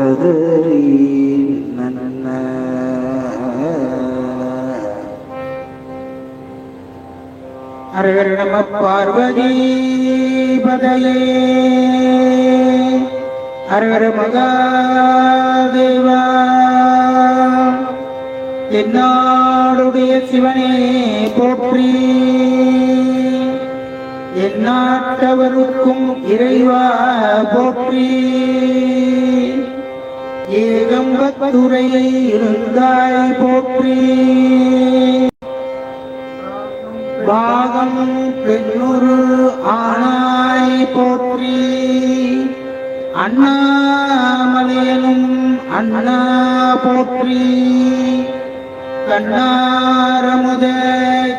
கதறி நன்ன ஹரஹர நம பார்வதி பதையே. ஹரஹர மகாதேவா என்னாடுடைய சிவனே போற்றி. எந்நாட்டவருக்கும் இறைவா போற்றி. ஏகம்பத்துறையை இருந்தாய் போற்றி. பாகம் பெண்ணுரு ஆனாய் போற்றி. அண்ணாமலையனும் அண்ணா போற்றி. கண்ணாரமுத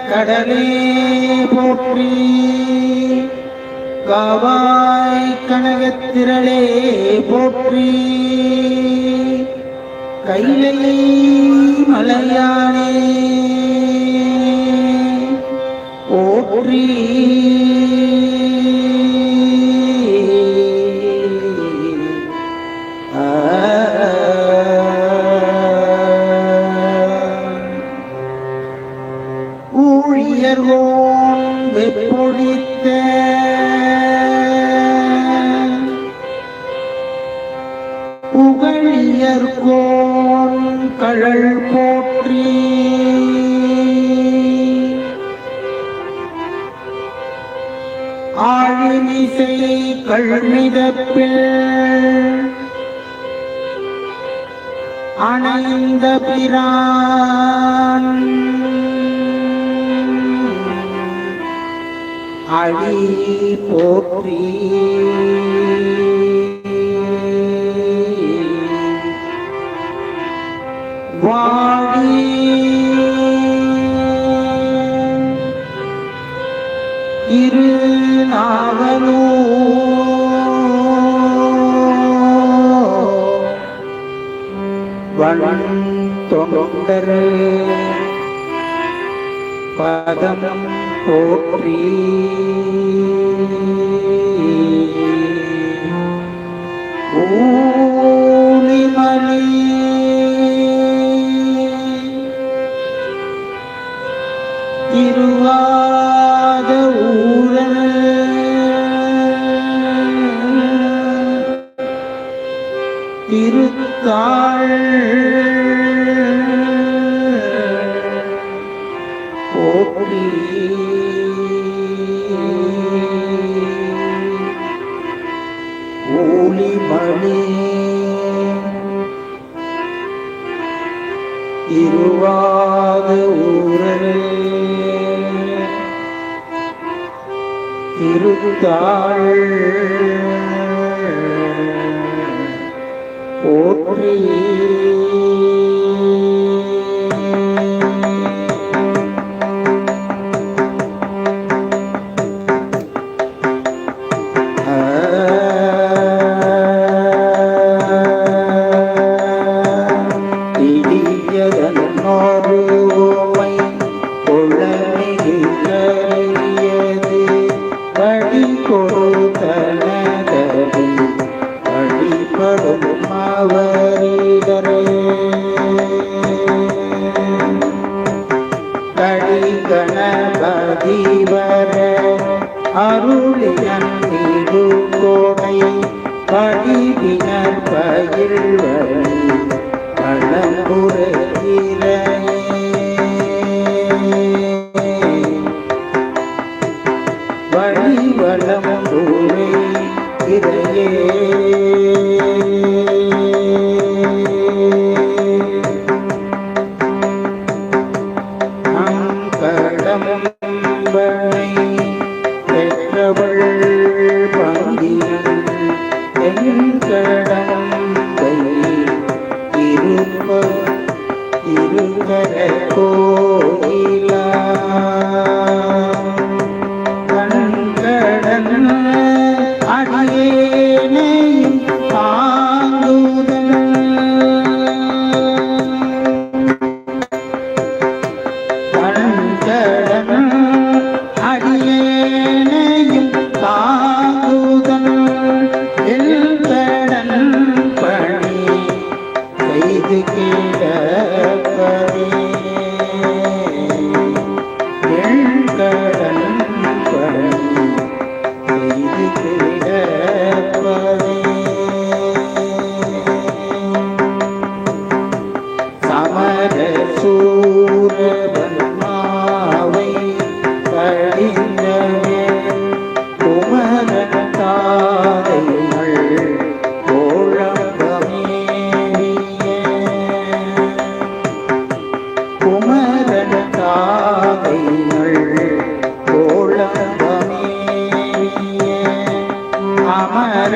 கடலே போற்றி. காவாய் கனகத்திரளே போற்றி. கைலை மலையானே ஓரி ஊழியர்கோன் வெப்பொழித்த புகழியர்கோன் கழல் போற்றி. ஆழிமிசை கழ்மிதப்பில் அணைந்த பிரான். அழி போற்றி. திருநாவலூ வன் தொண்டர் பதம் போற்றி. ஊழிமணி. திருவா போற்றி. ஊழிமணி. திருவாத ஊரல் திருத்தாள் போற்றி கணபதி வர அருளியன் மீது கோடை படிவினர் பயில் வழி வளம் ஊரே இதையே கிடப்பதே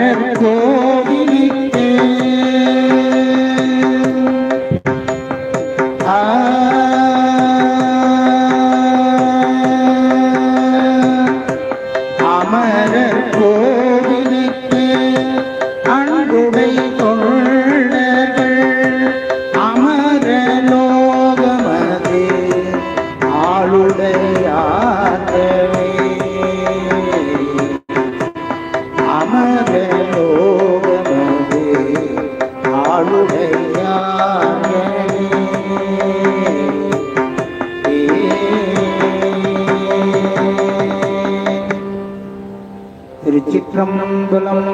Yeah. திருச்சிற்றம்பலம்